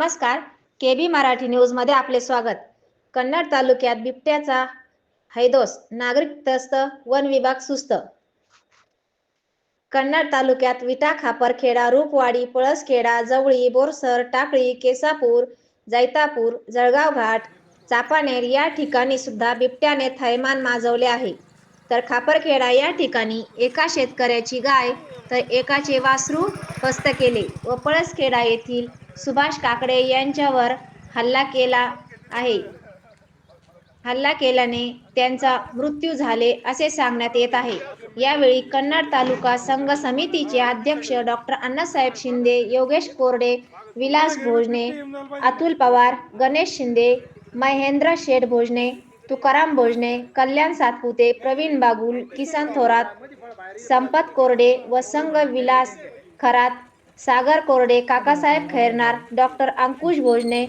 नमस्कार. के बी मराठी न्यूजमध्ये आपले स्वागत. कन्नड तालुक्यात बिबट्याचा हैदोस नागरिक त्रस्त वन विभाग सुस्त. कन्नड तालुक्यात विटा खापरखेडा रूपवाडी पळसखेडा जवळी बोरसर टाकळी केसापूर जैतापूर जळगाव घाट चापानेर या ठिकाणी सुद्धा बिबट्याने थैमान माजवले आहे. तर खापरखेडा या ठिकाणी एका शेतकऱ्याची गाय तर एकाचे वासरू फस्त केले व पळसखेडा येथील सुभाष काकडे यांच्यावर हल्ला केला आहे. हल्ला केल्याने त्यांचा मृत्यू झाले असे सांगण्यात येत आहे. यावेळी कन्नड तालुका संघ समितीचे अध्यक्ष डॉक्टर अण्णासाहेब शिंदे योगेश कोरडे विलास भोजने अतुल पवार गणेश शिंदे महेंद्र शेठ भोजने तुकाराम भोजने कल्याण सातपुते प्रवीण बागुल किसन थोरात संपत कोरडे व संघ विलास खरात सागर कोरडे काकासाहेब खैरनार डॉक्टर अंकुश भोजने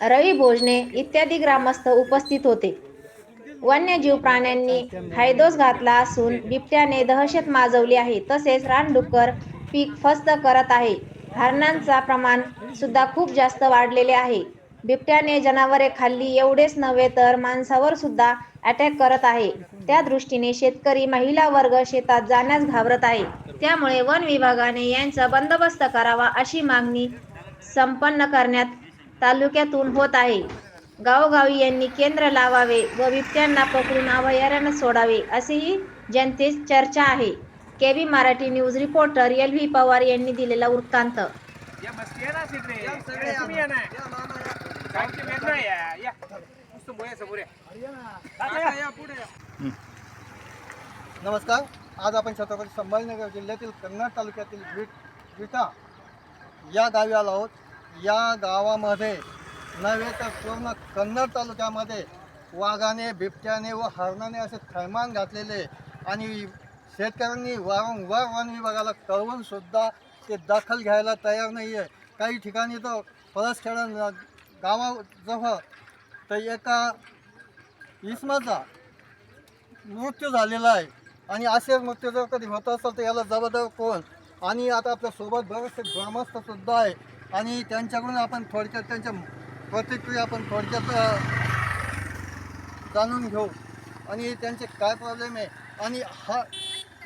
रवी भोजने इत्यादी ग्रामस्थ उपस्थित होते. वन्यजीव प्राण्यांनी हैदोस घातला असून बिबट्याने दहशत माजवली आहे. तसेच रानडुक्कर पीक फस्त करत आहे. हरणांचा प्रमाण सुद्धा खूप जास्त वाढलेले आहे. बिबट्याने जनावरे खाल्ली एवढेच नव्हे तर माणसावर सुद्धा अटॅक करत आहे. त्या दृष्टीने शेतकरी महिला वर्ग शेतात जाण्यास घाबरत आहे. त्यामुळे वन विभागाने यांचा बंदोबस्त करावा अशी मागणी संपन्न करण्यात तालुक्यातून होत आहे. गावोगावी यांनी केंद्र लावावे व बिबट्यांना पकडून अभयारण्य सोडावे असेही जनतेत चर्चा आहे. KB Marathi news reporter L V Pawar यांनी दिलेला वृत्तांत. या. नमस्कार. आज आपण छत्रपती संभाजीनगर जिल्ह्यातील कन्नड तालुक्यातील विट विटा या गावी आलो आहोत. या गावामध्ये नव्हे तर पूर्ण कन्नड तालुक्यामध्ये वाघाने बिबट्याने व हरणाने असे थैमान घातलेले आणि शेतकऱ्यांनी वारंवार वन विभागाला कळवून सुद्धा ते दखल घ्यायला तयार नाही आहे काही ठिकाणी तर पळसखेडा गावाजवळ तर एका इसमाचा मृत्यू झालेला आहे. आणि असे मृत्यू जर कधी होत असेल तर याला जबाबदार कोण? आणि आता आपल्यासोबत बरेचसे ग्रामस्थसुद्धा आहे. आणि त्यांच्याकडून आपण थोडक्यात त्यांच्या प्रतिक्रिया आपण थोडक्यात जाणून घेऊ. आणि त्यांचे काय प्रॉब्लेम आहे? आणि हा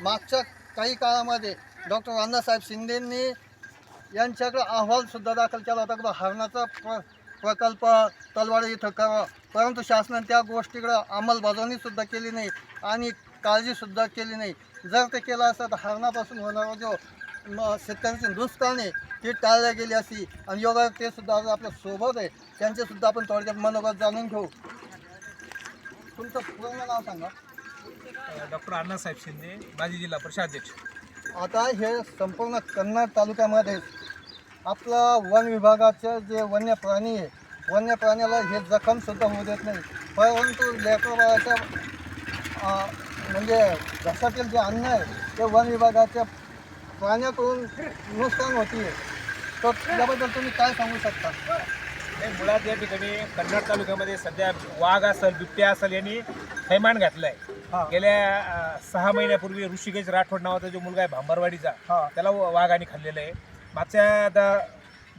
मागच्या काही काळामध्ये डॉक्टर अण्णासाहेब शिंदेंनी यांच्याकडे अहवालसुद्धा दाखल केला होता. की बा हरणाचा प्र प्रकल्प तलवाडी इथं करावा परंतु शासनाने त्या गोष्टीकडं अंमलबजावणीसुद्धा केली नाही आणि काळजीसुद्धा केली नाही. जर ते केलं असतं तर हरणापासून होणारा जो शेतकऱ्यांचे नुकसान आहे ती टाळल्या गेली असती आणि योगा ते सुद्धा आज आपल्यासोबत आहे. त्यांचेसुद्धा आपण थोडक्यात मनोगत जाणून घेऊ. तुमचं पूर्ण नाव सांगा. डॉक्टर अण्णासाहेब शिंदे माजी जिल्हा परिषद अध्यक्ष. आता हे संपूर्ण कन्नड तालुक्यामध्ये आपलं वन विभागाचं जे वन्य प्राणी आहे वन्य प्राण्याला हे जखमसुद्धा होऊ देत नाही. परंतु लेकरबाळाच्या म्हणजे घशातील जे अन्न आहे ते वन विभागाच्या प्राण्याकडून नुकसान होती तर याबद्दल तुम्ही काय सांगू शकता? मुळात या ठिकाणी कन्नड तालुक्यामध्ये सध्या वाघ असेल बिबट्या असेल यांनी थैमान घातलंय. हा. गेल्या सहा महिन्यापूर्वी ऋषिकेश राठोड नावाचा जो मुलगा आहे भांबरवाडीचा. त्याला व- वाघाने खाल्लेलं आहे. मागच्या द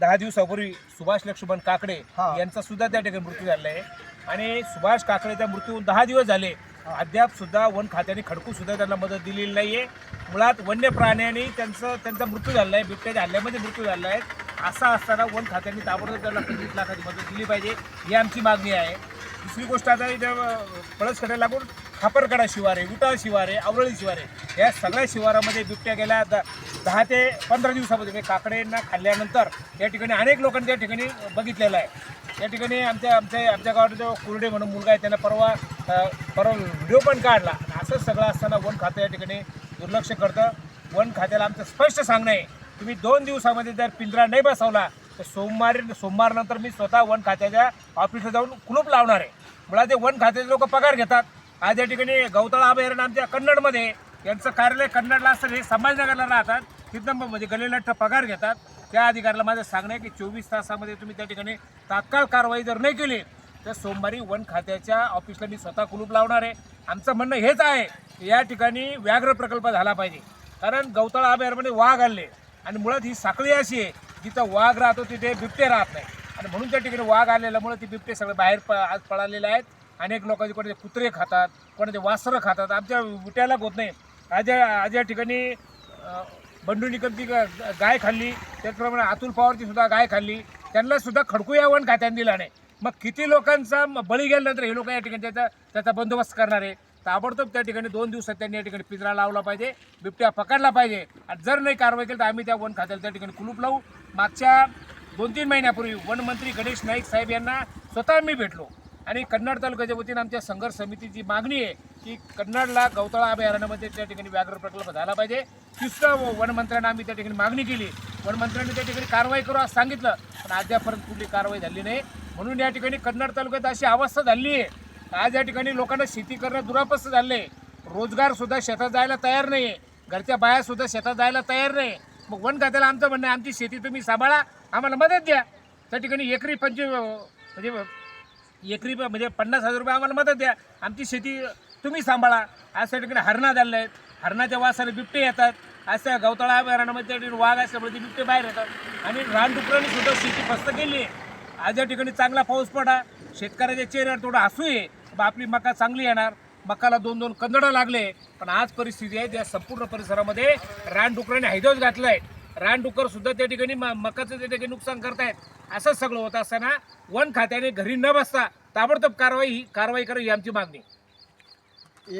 दहा दिवसापूर्वी सुभाष लक्ष्मण काकडे हा. यांचा सुद्धा त्या ठिकाणी मृत्यू झालेला आहे. आणि सुभाष काकडेचा मृत्यू दहा दिवस झाले. अद्याप सुद्धा वन खात्याने खडकू सुद्धा त्यांना मदत दिलेली नाहीये. मुळात वन्य प्राण्यांनी त्यांचं त्यांचा मृत्यू झालेला आहे. बिबट्याच्या हल्ल्यामध्ये मृत्यू झालेला आहे. असा असताना वन खात्याने ताबडतोब त्यांना पंचवीस लाखाची मदत दिली पाहिजे. ही आमची मागणी आहे. दुसरी गोष्ट आता इथं पळसकडे लागून खापरकडा शिवार आहे विटा शिवार आहे आवरळी शिवार आहे या सगळ्या शिवारामध्ये बिबट्या गेल्या. द दहा ते पंधरा दिवसामध्ये म्हणजे काकड्यांना खाल्ल्यानंतर या ठिकाणी अनेक लोकांनी त्या ठिकाणी बघितलेलं आहे. या ठिकाणी आमच्या आमच्या आमच्या गावात जो कुरडे म्हणून मुलगा आहे त्यांना परवा परवा व्हिडिओ पण काढला. असंच असं सगळं असताना वन खातं या ठिकाणी दुर्लक्ष करतं. वन खात्याला आमचं स्पष्ट सांगणं आहे तुम्ही दोन दिवसामध्ये जर पिंजरा नाही बसवला तर सोमवारी सोमवारनंतर मी स्वतः वन खात्याच्या ऑफिसला जाऊन कुलूप लावणार आहे. मुळात ते वन खात्याचे लोक पगार घेतात. आज या ठिकाणी गवतळा अभयारण्य आमच्या कन्नडमध्ये यांचं कार्यालय कन्नडला असतं हे संभाजीनगरला राहतात. तिथं म्हणजे गलेलठ्ठ पगार घेतात. त्या अधिकाऱ्याला माझं सांगणं आहे की चोवीस तासामध्ये तुम्ही त्या ठिकाणी तात्काळ कारवाई जर नाही केली तर सोमवारी वन खात्याच्या ऑफिसला मी स्वतः कुलूप लावणार आहे. आमचं म्हणणं हेच आहे की या ठिकाणी व्याघ्र प्रकल्प झाला पाहिजे. कारण गवतळा अभयारण्यामध्ये वाघ आले आणि मुळात ही साखळी अशी आहे जिथं वाघ राहतो तिथे बिबटे राहत नाही. आणि म्हणून त्या ठिकाणी वाघ आलेल्यामुळे ते बिबटे सगळे बाहेर प आज पळालेले आहेत. अनेक लोकांचे कोणाचे कुत्रे खातात कोणाचे वासरं खातात. आमच्या विट्याला होत नाही. आज आज या ठिकाणी बंडू निकमची ग- गाय खाल्ली त्याचप्रमाणे अतुल पवारची सुद्धा गाय खाल्ली. त्यांना सुद्धा खडकू या वन खात्याने दिला नाही. मग किती लोकांचा बळी गेल्यानंतर हे लोक या ठिकाणी त्याचा त्याचा बंदोबस्त करणार आहे? ताबडतोब त्या ठिकाणी दोन दिवसात त्यांनी या ठिकाणी पिंजरा लावला पाहिजे बिबट्या पकडला पाहिजे. आणि जर नाही कारवाई केली तर आम्ही त्या वन खात्याला त्या ठिकाणी कुलूप लावू. मागच्या दोन तीन महिन्यापूर्वी वनमंत्री गणेश नाईक साहेब यांना स्वतः मी भेटलो. आणि कन्नड तालुक्याच्या वतीनं आमच्या संघर्ष समितीची मागणी आहे की कन्नडला गवताळा अभयारण्यामध्ये त्या ठिकाणी व्याघ्र प्रकल्प झाला पाहिजे. तिसरा वनमंत्र्यांना आम्ही त्या ठिकाणी मागणी केली. वनमंत्र्यांनी त्या ठिकाणी कारवाई करू असं सांगितलं पण अद्यापर्यंत कुठली कारवाई झाली नाही. म्हणून या ठिकाणी कन्नड तालुक्यात अशी अवस्था झाली आहे. आज या ठिकाणी लोकांना शेती करणं दुरापस्त झालं आहे रोजगारसुद्धा शेतात जायला तयार नाही आहे घरच्या बायासुद्धा शेतात जायला तयार नाही. मग वन खात्याला आमचं म्हणणं आहे आमची शेती तुम्ही सांभाळा आम्हाला मदत द्या. त्या ठिकाणी एकरी पंचवी म्हणजे एकरी प- म्हणजे पन्नास हजार रुपये आम्हाला मदत द्या. आमची शेती तुम्ही सांभाळा. आज त्या ठिकाणी हरणा झालेलं आहेत. हरणाच्या वासाने बिबटे येतात. आज त्या गवताळा अभयारण्यामध्ये त्या ठिकाणी वाघ असल्यामुळे ते बिबटे बाहेर येतात. आणि रानडुकरांनी सुद्धा शेती फस्त केली आहे. आज या ठिकाणी चांगला पाऊस पडा. शेतकऱ्याच्या चेहऱ्यावर थोडं हसू आहे बा आपली मका चांगली येणार. मकाला दोन दोन कंदडं लागले. पण आज परिस्थिती आहे त्या संपूर्ण परिसरामध्ये रानडुकराने हैदोस घातलाय. रानडुकर सुद्धा त्या ठिकाणी म- मकाचं त्या ठिकाणी नुकसान करतायत. असं सगळं होत असताना वन खात्याने घरी न बसता ताबडतोब कारवाई ही कारवाई करावी आमची मागणी.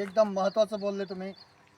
एकदम महत्त्वाचं बोलले तुम्ही.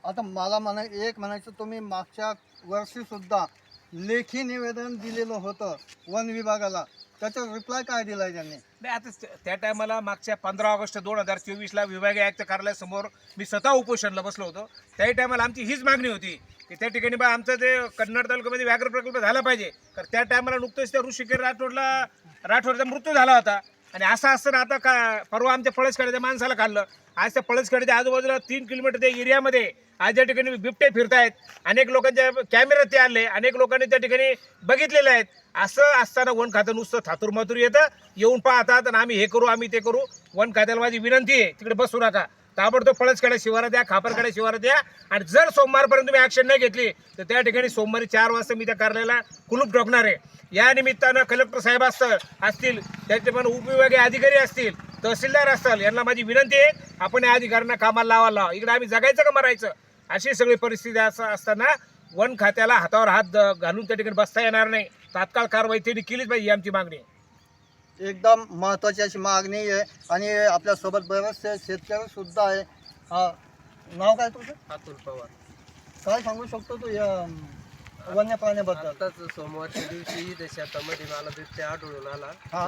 आता मला म्हणा एक म्हणायचं तुम्ही मागच्या वर्षीसुद्धा लेखी निवेदन दिलेलं होतं वन विभागाला. त्याचा रिप्लाय काय दिला त्यांनी? नाही आता त्या- त्या टायमाला मागच्या पंधरा ऑगस्ट दोन हजार चोवीसला विभागीय आयुक्त कार्यालयासमोर मी स्वतः उपोषणला बसलो होतो. त्याही टायमाला आमची हीच मागणी होती की त्या ठिकाणी बा आमचं जे कन्नड तालुक्यामध्ये व्याघ्र प्रकल्प झाला पाहिजे. तर त्या टायमाला नुकतंच त्या ऋषिकेश राठोडला राठोडचा मृत्यू झाला होता. आणि असं असताना आता का परवा आमच्या पळसखेड्याच्या माणसाला खाल्लं. आज त्या पळसखेड्याच्या आजूबाजूला तीन किलोमीटर त्या एरियामध्ये आज या ठिकाणी बिबटे फिरतायत अनेक लोकांच्या कॅमेरे ते आले अनेक लोकांनी त्या ठिकाणी बघितलेले आहेत. असं असताना वन खातं नुसतं थातूरमातूर येतं. येऊन पाहतात आणि आम्ही हे करू आम्ही ते करू. वन खात्याला माझी विनंती आहे तिकडे बसू नका. ताबडतोब पळसकडे शिवारात द्या खापरकडे शिवारात द्या. आणि जर सोमवारपर्यंत तुम्ही ॲक्शन नाही घेतली तर त्या ठिकाणी सोमवारी चार वाजता मी त्या कार्यालयाला कुलूप ठोकणार आहे. या निमित्तानं कलेक्टर साहेब असतं असतील त्याचे पण उपविभागीय अधिकारी असतील तहसीलदार असतील यांना माझी विनंती आहे आपण या अधिकाऱ्यांना कामाला लावा लावा इकडे आम्ही जगायचं का मरायचं? अशी सगळी परिस्थिती असं असताना वन खात्याला हातावर हात घालून त्या ठिकाणी बसता येणार नाही. तात्काळ कारवाई त्यांनी केलीच पाहिजे आमची मागणी आहे. एकदम महत्त्वाची अशी मागणी आहे आणि आपल्यासोबत बरेचसे शेतकरी सुद्धा आहे. हा नाव काय तुझं अतुल पवार. काय सांगू शकतो तू या वन्य प्राण्याबद्दल आताच सोमवारच्या दिवशी इथे शेतामध्ये मला बिबट्या आढळून आला. हा.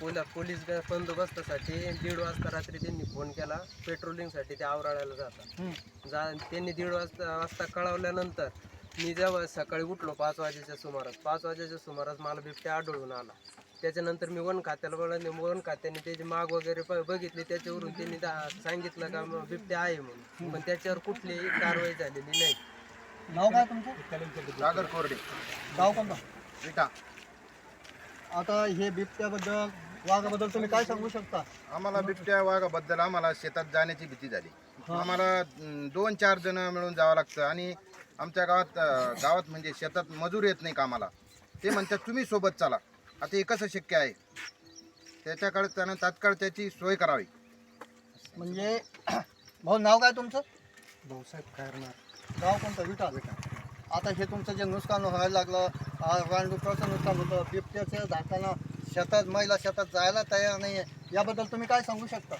पोला पोलीस बंदोबस्तासाठी दीड वाजता रात्री त्यांनी फोन केला. पेट्रोलिंगसाठी ते आवराळ्याला जातात. जा त्यांनी दीड वाजता वाजता कळवल्यानंतर मी जेव्हा सकाळी उठलो पाच वाजेच्या सुमारास पाच वाजेच्या सुमारास मला बिबट्या आढळून आला. त्याच्यानंतर मी वन खात्याला बोलले वन खात्याने त्याची माग वगैरे प- बघितली. त्याच्यावरून त्यांनी दा- सांगितलं का मग बिबट्या आहे म्हणून. पण त्याच्यावर कुठलीही कारवाई झालेली नाही. नाव काय तुमचं? सागर कोरडे. गाव कोणतं? विटा आता हे बिबट्याबद्दल वाघाबद्दल तुम्ही काय सांगू शकता? आम्हाला बिबट्या वाघाबद्दल आम्हाला शेतात जाण्याची भीती झाली. आम्हाला दोन चार जण मिळून जावं लागतं आणि आमच्या गावात गावात म्हणजे शेतात मजूर येत नाही कामाला ते म्हणतात तुम्ही सोबत चला. आता हे कसं शक्य आहे? त्याच्याकडे त्यानं तात्काळ त्याची सोय करावी. म्हणजे भाऊ नाव काय तुमचं? भाऊसाहेब खारणार गाव कोणतं? विटा आता हे तुमचं जे नुकसान व्हायला लागलं रानडुकराचं नुकसान होतं बिबट्याचं जाताना शेतात महिला शेतात जायला तयार नाही आहे याबद्दल तुम्ही काय सांगू शकता?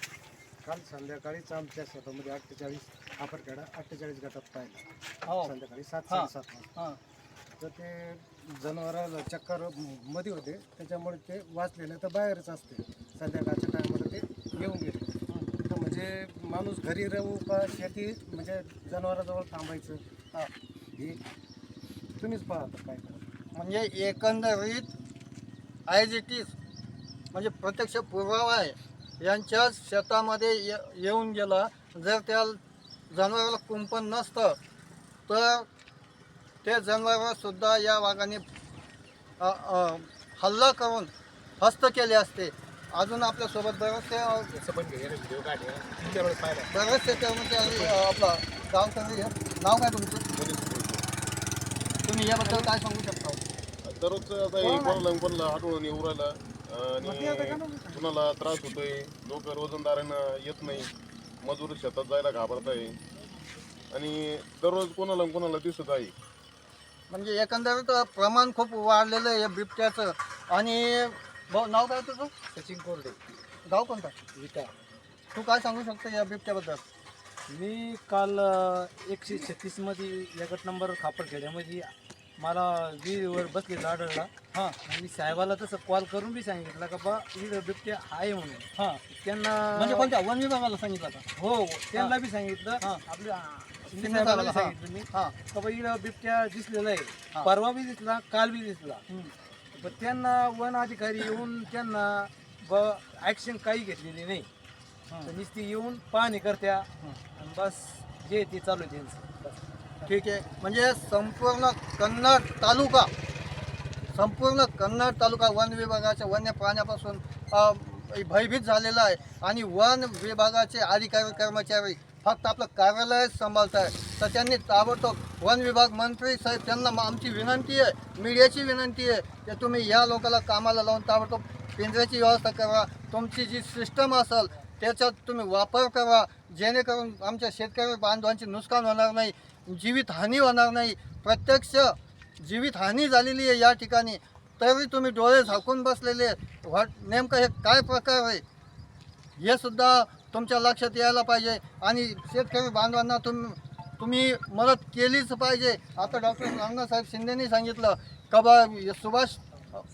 काल संध्याकाळीच आमच्या शेतामध्ये अठ्ठेचाळीस खापरखेडा अठ्ठेचाळीस गटात पाहिला. हो. संध्याकाळी सात. साडेसात वाजता. हां. तर ते जनावराला चक्करमध्ये होते. त्याच्यामुळे ते वाचले नाही तर बाहेरच असते. संध्याकाळच्या टायमाला ते येऊन गेले तर म्हणजे माणूस घरी राहू का शेती म्हणजे जनावराजवळ थांबायचं. हे. तुम्हीच पाहत काय करा म्हणजे एकंदरीत आयज इट इज म्हणजे प्रत्यक्ष पुरावा आहे. यांच्या शेतामध्ये ये येऊन गेला. जर त्या जनावराला कुंपण नसतं तर ते जनावरसुद्धा या वाघाने हल्ला करून हस्त केले असते. अजून आपल्यासोबत हे. तुमच्या वेळेस पाहिलं. बरेचसे कर्मचारी अ, आपला गावकरी आहे. नाव काय तुमचं? तुम्ही याबद्दल काय सांगू शकता? दररोज आता हे कोणाला कोणाला आठवण येऊ राहिलं. आणि कुणाला त्रास होतोय लोक रोजंदारांना येत नाही मजूर शेतात जायला घाबरत आहे आणि दररोज कोणाला कोणाला दिसत आहे. म्हणजे एकंदरीत प्रमाण खूप वाढलेलं आहे या बिबट्याचं. आणि भाऊ नाव काय तुझं? सचिन कोरडे. गाव कोणता? विटा. तू काय सांगू शकतो या बिबट्याबद्दल? मी काल एकशे छत्तीसमध्ये या गट नंबर खापरखेड्यामध्ये मला विहिरीवर बसलेला आढळला. हां. आणि साहेबाला तसं कॉल करून बी सांगितलं का बा इकडं बिबट्या आहे म्हणून. हां. त्यांना म्हणजे कोणत्या? वन विभागाला सांगितलं का? हो त्यांना बी सांगितलं. हां. आपल्या शिंदे साहेबाला सांगितलं. मी. हां. का बा इकडं बिबट्या दिसलेला. आहे परवा बी दिसला काल बी दिसला. पण त्यांना वन अधिकारी येऊन त्यांना ब ॲक्शन काही घेतलेली नाही. तर नुसती येऊन पाहणी करत्या. आणि बस जे ते चालू आहे त्यांचं. बस. ठीक आहे. म्हणजे संपूर्ण कन्नड तालुका संपूर्ण कन्नड तालुका वन विभागाच्या वन्य प्राण्यापासून अ, भयभीत झालेला आहे. आणि वन विभागाचे अधिकारी कर्मचारी फक्त आपलं कार्यालय सांभाळत आहे तर त्यांनी ताबडतोब वन विभाग मंत्री साहेब त्यांना आमची विनंती आहे मीडियाची विनंती आहे की तुम्ही या लोकाला कामाला लावून ताबडतोब पिंजऱ्याची व्यवस्था करा तुमची जी सिस्टम असेल त्याच्यात तुम्ही वापर करा जेणेकरून आमच्या शेतकरी बांधवांचे नुकसान होणार नाही जीवितहानी होणार नाही. प्रत्यक्ष जीवितहानी झालेली आहे या ठिकाणी तरी तुम्ही डोळे झाकून बसलेले व्हॉट नेमकं हे काय प्रकार आहे? हे सुद्धा तुमच्या लक्षात यायला पाहिजे. आणि शेतकरी बांधवांना तुम तुम्ही मदत केलीच पाहिजे. आता डॉक्टर रामनाथसाहेब शिंदेनी सांगितलं का बा सुभाष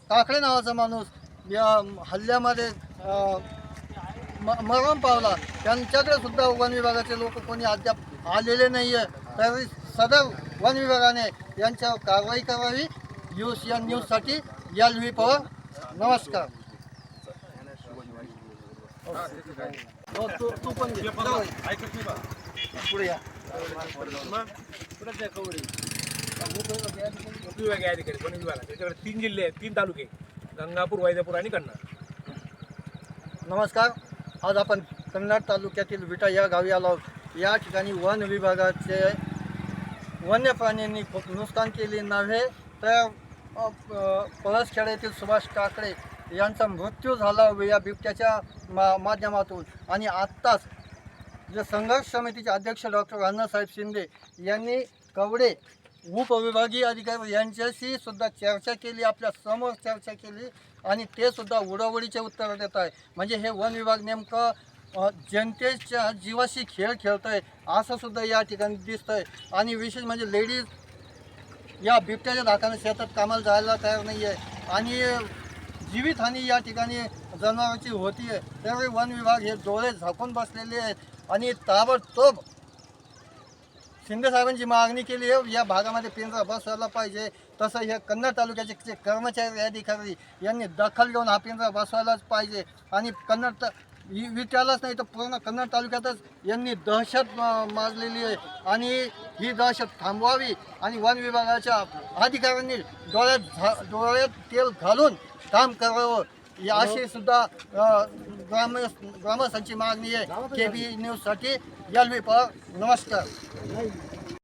काकडे नावाचा माणूस या हल्ल्यामध्ये म- मरण पावला. त्यांच्याकडे सुद्धा वन विभागाचे लोक कोणी अद्याप आलेले नाही आहे तरी सदर वन विभागाने यांच्यावर कारवाई करावी. यू सी एन न्यूजसाठी एल व्ही पवार. नमस्कार. हो, तू तू पण पुढे या. विभाग अधिकारी वन विभाग त्याच्याकडे तीन जिल्हे आहेत तीन तालुके गंगापूर वैजापूर आणि कन्नड नमस्कार. आज आपण कन्नड तालुक्यातील विटा या गावी आलो आहोत. या ठिकाणी वन विभागाचे वन्य प्राण्यांनी खूप नुकसान केले नव्हे तर अ, येथील सुभाष काकडे यांचा मृत्यू झाला या बिबट्याच्या मा माध्यमातून. आणि आत्ताच जे संघर्ष समितीचे अध्यक्ष डॉक्टर अण्णासाहेब शिंदे यांनी कवडे उपविभागीय अधिकारी यांच्याशी सुद्धा चर्चा केली आपल्यासमोर चर्चा केली आणि ते सुद्धा उडवडीचे उत्तर देत आहे. म्हणजे हे वन विभाग नेमकं जनतेच्या जीवाशी खेळ खेळत आहे असं सुद्धा या ठिकाणी दिसतं आहे आणि विशेष म्हणजे लेडीज या बिबट्याच्या धाकाने शेतात कामाला जायला तयार नाही आहे आणि जीवितहानी या ठिकाणी जनावरांची होती आहे त्यावेळी वन विभाग हे डोळे झाकून बसलेले आहेत. आणि ताबडतोब शिंदेसाहेबांची मागणी केली आहे. या भागामध्ये पिंजरा बसवायला पाहिजे. तसं हे कन्नड तालुक्याचे जे कर्मचारी अधिकारी यांनी दखल घेऊन हा पिंजरा बसवायलाच पाहिजे. आणि कन्नड त विचारलाच नाही तर पूर्ण कन्नड तालुक्यातच यांनी दहशत माजलेली आहे. आणि ही दहशत थांबवावी आणि वन विभागाच्या अधिकाऱ्यांनी डोळ्यात झा डोळ्यात तेल घालून काम करावं. या अशी सुद्धा ग्राम ग्रामस्थांची मागणी आहे. के बी न्यूजसाठी एल व्ही पवार नमस्कार.